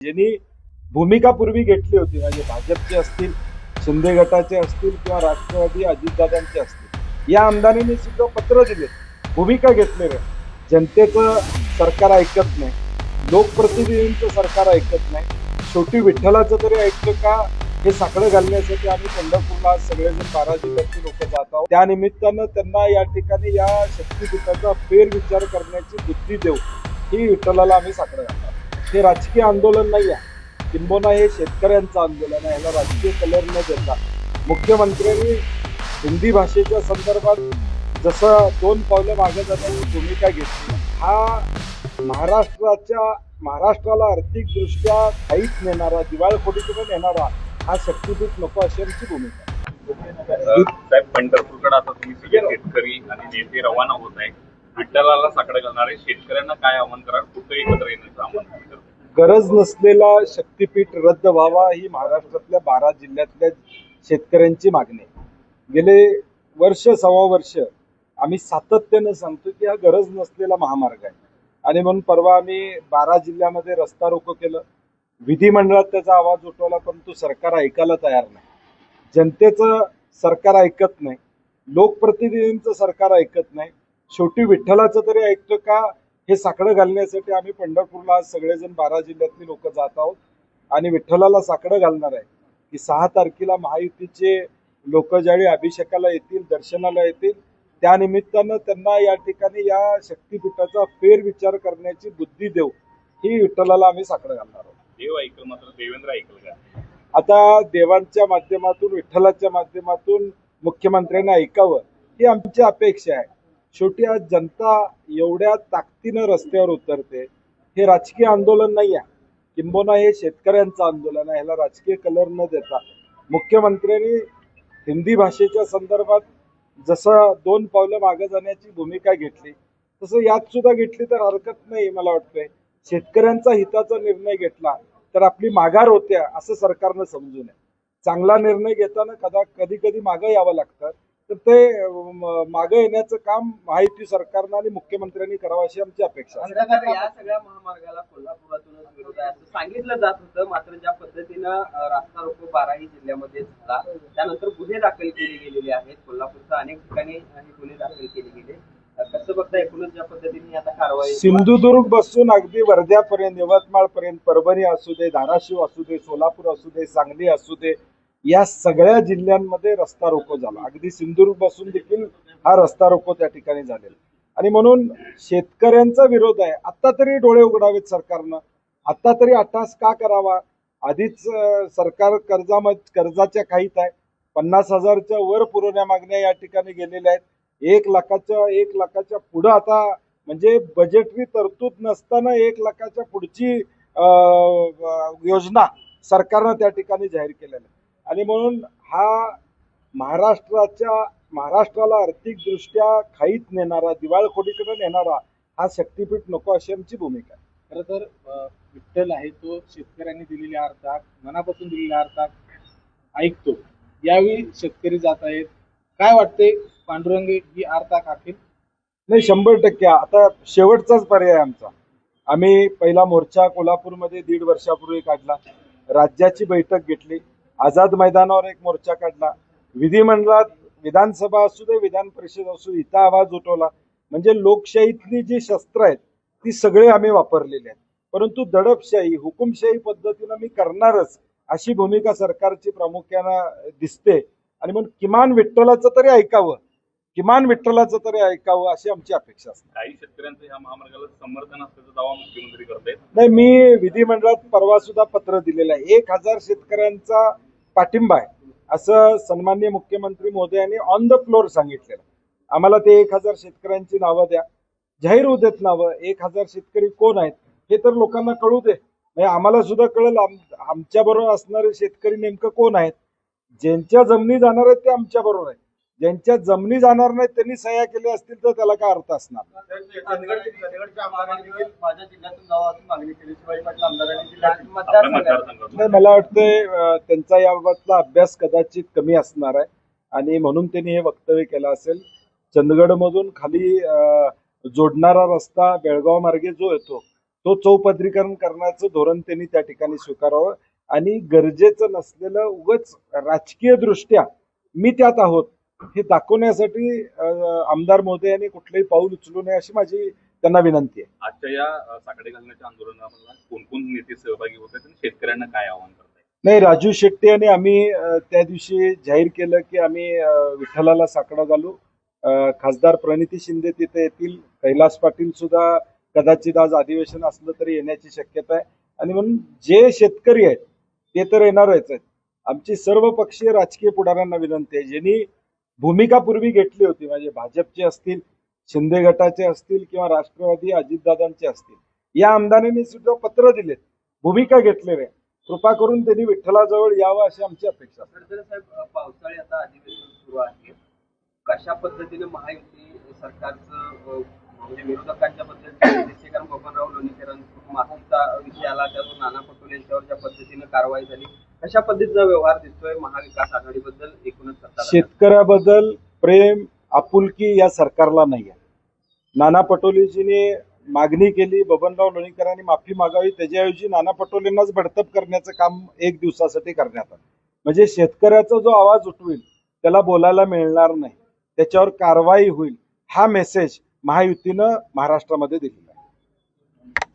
ज्यांनी भूमिका पूर्वी घेतली होती म्हणजे भाजपचे असतील शिंदे गटाचे असतील किंवा राष्ट्रवादी अजितदादांचे असतील या आमदारांनी सुद्धा पत्र दिले भूमिका घेतलेले जनतेचं सरकार ऐकत नाही लोकप्रतिनिधींचं सरकार ऐकत नाही. शेवटी विठ्ठलाचं तरी ऐकतं का? हे साकडं घालण्यासाठी आम्ही पंढरपूरला सगळेजण बारा जिल्ह्यातले लोक जात आहोत. त्यानिमित्तानं त्यांना या ठिकाणी या शक्तीपीठाचा फेरविचार करण्याची बुद्धी देऊ ही विठ्ठलाला आम्ही साकडं घालतो हे राजकीय आंदोलन नाही आहे किंबोना हे शेतकऱ्यांचं आंदोलन आहे. याला राजकीय कलर न देता. मुख्यमंत्र्यांनी हिंदी भाषेच्या संदर्भात जसं दोन पावलं मागे जाण्याची भूमिका घेतली. हा महाराष्ट्राच्या महाराष्ट्राला आर्थिकदृष्ट्या काहीच नेणारा दिवाळखोरीकडे नेणारा हा शक्तीपीठ नको अशी भूमिका साहेब पंढरपूरकडे आता तुम्ही सगळे शेतकरी आणि नेते रवाना होत आहे विठ्ठलाला साकडं घालणारे शेतकऱ्यांना काय आव्हान कराल? कुठं एकत्र येण्याचं आव्हान गरज नसलेला शक्तीपीठ रद्द व्हावा ही महाराष्ट्रातल्या बारा जिल्ह्यातल्या शेतकऱ्यांची मागणी. आहे. गेले वर्ष सव्वा वर्ष आम्ही सातत्यानं सांगतो की हा गरज नसलेला महामार्ग आहे. आणि म्हणून परवा आम्ही बारा जिल्ह्यामध्ये रस्ता रोको केलं. विधिमंडळात त्याचा आवाज उठवला परंतु सरकार ऐकायला तयार नाही. जनतेचं सरकार ऐकत नाही. लोकप्रतिनिधींचं सरकार ऐकत नाही. शेवटी विठ्ठलाचं तरी ऐकतं का? हे साकडं घालण्यासाठी आम्ही पंढरपूरला आज सगळेजण बारा जिल्ह्यातली लोक जात आहोत. आणि विठ्ठलाला साकडं घालणार आहे की सहा तारखेला महायुतीचे लोक ज्यावेळी अभिषेकाला येतील दर्शनाला येतील त्या निमित्तानं त्यांना या ठिकाणी या शक्तीपीठाचा फेरविचार करण्याची बुद्धी देऊ ही विठ्ठलाला आम्ही साकडं घालणार आहोत. देव ऐकल मात्र देवेंद्र ऐकल का? आता देवांच्या माध्यमातून विठ्ठलाच्या माध्यमातून मुख्यमंत्र्यांना ऐकावं ही आमची अपेक्षा आहे. शेवटी आज जनता एवढ्या ताकदीनं रस्त्यावर उतरते. हे राजकीय आंदोलन नाही आहे. किंबोना हे शेतकऱ्यांचं आंदोलन आहे. ह्याला राजकीय कलर न देता. मुख्यमंत्र्यांनी हिंदी भाषेच्या संदर्भात जसं दोन पावलं मागे जाण्याची भूमिका घेतली तसं यात सुद्धा घेतली तर हरकत नाही मला वाटतंय. शेतकऱ्यांचा हिताचा निर्णय घेतला तर आपली माघार होते असं सरकारनं समजू नये. चांगला निर्णय घेताना कदा कधी कधी मागं यावं लागतं. तर ते मागं येण्याचं काम महायुती सरकारनं आणि मुख्यमंत्र्यांनी करावं अशी आमची अपेक्षा आहे. या सगळ्या महामार्गाला कोल्हापुरातूनच विरोध आहे असं सांगितलं जात होतं. मात्र ज्या पद्धतीनं रास्ता रोको बाराही जिल्ह्यामध्ये झाला त्यानंतर गुन्हे दाखल केले गेलेले आहेत. कोल्हापूरच्या अनेक ठिकाणी हे गुन्हे दाखल केले गेले. कसं बघता एकूणच ज्या पद्धतीने आता कारवाई सिंधुदुर्ग बसून अगदी वर्ध्यापर्यंत यवतमाळ पर्यंत परभणी असू दे धाराशिव असू दे सोलापूर असू दे सांगली असू दे या सगळ्या जिल्ह्यांमध्ये रस्ता रोको झाला. अगदी सिंधुदुर्गपासून देखील हा रस्ता रोको त्या ठिकाणी झालेला. आणि म्हणून शेतकऱ्यांचा विरोध आहे. आता तरी डोळे उघडावेत सरकारनं. आता तरी अट्टास का करावा? आधीच सरकार कर्जाम कर्जाच्या खाईत आहे. पन्नास हजारच्या वर पुरवण्या मागण्या या ठिकाणी गेलेल्या आहेत. एक लाखाच्या एक लाखाच्या पुढं आता म्हणजे बजेटरी तरतूद नसताना एक लाखाच्या पुढची योजना सरकारनं त्या ठिकाणी जाहीर केलेल्या आहे आणि म्हणून हा महाराष्ट्राच्या महाराष्ट्राला आर्थिकदृष्ट्या खाईत नेणारा दिवाळखोरीकडे नेणारा हा शक्तीपीठ नको अशी आमची भूमिका आहे. खरं तर विठ्ठल आहे तो शेतकऱ्यांनी दिलेली अर्थात मनापासून दिलेला अर्थात ऐकतो. यावेळी शेतकरी जात आहेत. काय वाटते पांडुरंग ही अर्थात आखील नाही शंभर टक्के. आता शेवटचाच पर्याय आमचा. आम्ही पहिला मोर्चा कोल्हापूरमध्ये दीड वर्षापूर्वी काढला. राज्याची बैठक घेतली. आझाद मैदानावर एक मोर्चा काढला. विधिमंडळात विधानसभा असू दे विधान परिषद असू इथं आवाज उठवला. म्हणजे लोकशाहीतली जी शस्त्र आहेत ती सगळे आम्ही वापरलेली आहेत. परंतु दडपशाही हुकुमशाही पद्धतीनं मी करणारच अशी भूमिका सरकारची प्रामुख्यानं दिसते. आणि म्हणून किमान विठ्ठलाचं तरी ऐकावं. किमान विठ्ठलाचं तरी ऐकावं अशी आमची अपेक्षा असते. काही शेतकऱ्यांचं ह्या महामार्गाला समर्थन असल्याचा दावा मुख्यमंत्री करतायत? नाही मी विधिमंडळात परवा सुद्धा पत्र दिलेलं आहे. एक हजार शेतकऱ्यांचा पाठिंबा आहे. असं सन्माननीय मुख्यमंत्री मोदयांनी ऑन द फ्लोअर सांगितलेलं. आम्हाला ते एक हजार शेतकऱ्यांची नावं द्या. जाहीर होऊ देत नावं एक हजार शेतकरी कोण आहेत हे तर लोकांना कळू दे. म्हणजे आम्हाला सुद्धा कळेल आमच्या बरोबर असणारे शेतकरी नेमकं कोण आहेत? ज्यांच्या जमिनी जाणार आहेत ते आमच्या बरोबर आहेत. ज्यांच्या जमिनी जाणार नाहीत त्यांनी सह्या केल्या असतील तर त्याला काय अर्थ असणार? नाही मला वाटतंय त्यांचा याबाबतला अभ्यास कदाचित कमी असणार आहे. आणि म्हणून त्यांनी हे वक्तव्य केलं असेल. चंदगडमधून खाली अं, जोडणारा रस्ता बेळगाव मार्गे जो येतो तो चौपदरीकरण करण्याचं धोरण त्यांनी त्या ठिकाणी स्वीकारावं. आणि गरजेचं नसलेलं उगच राजकीय दृष्ट्या मी त्यात आहोत. हे दाखवण्यासाठी आमदार महोदयांनी कुठलंही पाऊल उचलू नये अशी माझी त्यांना विनंती आहे. आजच्या या अ, साकडे घालण्याच्या आंदोलनाला कोण कोण नेते सहभागी होत आहेत शेतकऱ्यांना काय आवाहन करताय? नाही राजू शेट्टी आणि आम्ही त्या दिवशी जाहीर केलं की आम्ही विठ्ठलाला साकडा घालू. खासदार प्रणिती शिंदे तिथे येतील. कैलास पाटील सुद्धा कदाचित आज अधिवेशन असलं तरी येण्याची शक्यता आहे. आणि म्हणून जे शेतकरी आहेत ते तर येणारच आहेत. आमची सर्व पक्षीय राजकीय पुढाऱ्यांना विनंती आहे. ज्यांनी भूमिका पूर्वी घेतली होती. म्हणजे भाजपचे असतील शिंदे गटाचे असतील किंवा राष्ट्रवादी अजितदादांचे असतील. या आमदारांनी सुद्धा पत्र दिलेत. भूमिका घेतलेली आहे कृपा करून त्यांनी विठ्ठलाजवळ यावं अशी आमची अपेक्षा साहेब पावसाळी आता अधिवेशन सुरू आहे. कशा पद्धतीने महायुती सरकारचं म्हणजे विरोधकांच्या बद्दल कारण बबनराव लोणीकरांकडून विषय आला त्यावर नाना पटोले यांच्यावर ज्या पद्धतीने कारवाई झाली कशा पद्धतीचा व्यवहार दिसतोय महाविकास आघाडीबद्दल एकूणच शेतकऱ्याबद्दल प्रेम आपुलकी या सरकारला नाही आहे नाना पटोलेजीने मागणी केली बबनराव लोणीकरांनी माफी मागावी त्याच्याऐवजी नाना पटोलेंनाच बडतप करण्याचं काम एक दिवसासाठी करण्यात आलं. म्हणजे शेतकऱ्याचा जो आवाज उठवेल त्याला बोलायला मिळणार नाही. त्याच्यावर कारवाई होईल हा मेसेज महायुतीनं महाराष्ट्रामध्ये दिलेला